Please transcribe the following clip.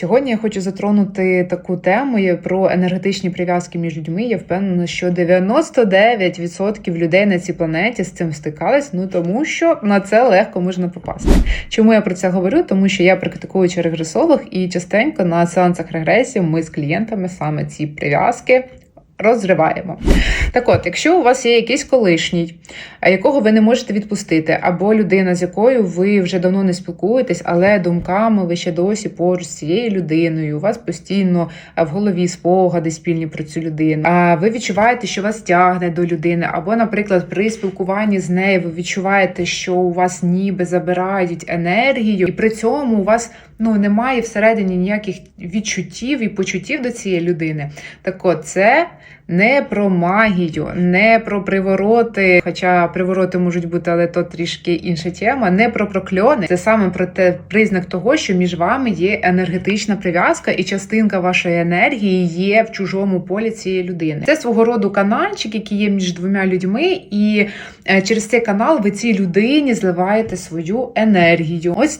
Сьогодні я хочу затронути таку тему про енергетичні прив'язки між людьми. Я впевнена, що 99% людей на цій планеті з цим стикались. Ну тому що на це легко можна попасти. Чому я про це говорю? Тому що я практикуючий регресолог, і частенько на сеансах регресів ми з клієнтами саме ці прив'язки. Розриваємо. Так от, якщо у вас є якийсь колишній, якого ви не можете відпустити, або людина, з якою ви вже давно не спілкуєтесь, але думками ви ще досі поруч з цією людиною, у вас постійно в голові спогади спільні про цю людину, а ви відчуваєте, що вас тягне до людини, або, наприклад, при спілкуванні з нею ви відчуваєте, що у вас ніби забирають енергію, і при цьому у вас ну немає всередині ніяких відчуттів і почуттів до цієї людини. Так от, це не про магію, не про привороти, хоча привороти можуть бути, але то трішки інша тема. Не про прокльони. Це саме про те признак того, що між вами є енергетична прив'язка, і частинка вашої енергії є в чужому полі цієї людини. Це свого роду канальчик, який є між двома людьми, і е, через цей канал ви цій людині зливаєте свою енергію. Ось